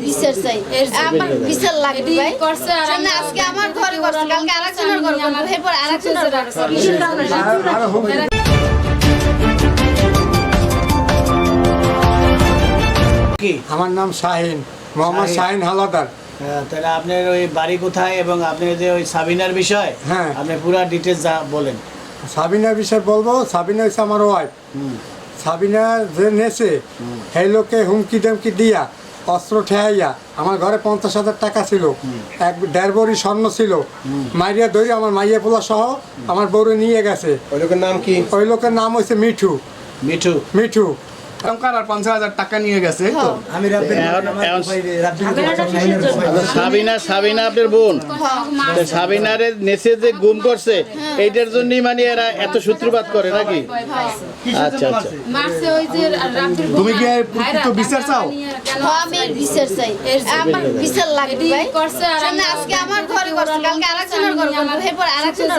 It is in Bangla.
বিচার চাই। আমার বিচার লাগবে। ভাই সামনে আজকে আমার ঘরে করছে কালকে আরেকজনের ঘরে করবে এরপর আরেকজনের ঘরে করবে আমার নাম শাহিন মোহাম্মদ শাহিন। হালাদার। হ্যাঁ, তাহলে আপনার ওই বাড়ি কোথায় এবং আপনি যে ওই সাবিনার বিষয় হ্যাঁ। আপনি পুরো ডিটেলস যা বলেন। সাবিনার বিষয়ে বলব সাবিনা হচ্ছে আমার ওয়াইফ হুম। সাবিনা যে নেছে সেই লোককে হুমকি দিয়া অস্ত্র ঠেহাইয়া আমার ঘরে পঞ্চাশ হাজার টাকা ছিল। এক দেড় বড়ি স্বর্ণ ছিল। মাইরিয়া দই আমার মাইয়া পোলা সহ আমার বউরে নিয়ে গেছে। ওই লোকের নাম কি? ওই লোকের নাম হয়েছে মিঠু। মিঠু। মিঠু। টঙ্কার আর পঞ্চাশ হাজার টাকা নিয়ে গেছে তো। আমি সাবিনা সাবিনা আপনার বোন। তো সাবিনারে নেচে যে গুম করছে এইটার জন্যই মানে এরা এত সূত্রপাত করে নাকি? আচ্ছা আচ্ছা। মারছে ওই যে রাত্রির তুমি কি প্রকৃত বিচার চাও? নিয়ে কেন হ্যাঁ, আমি বিচার চাই। আমার বিচার লাগবে ভাই। করছে আর আজকে আমার ঘরে করছে কালকে আরেকজনের ঘরে করবে। এরপর আরেকজনের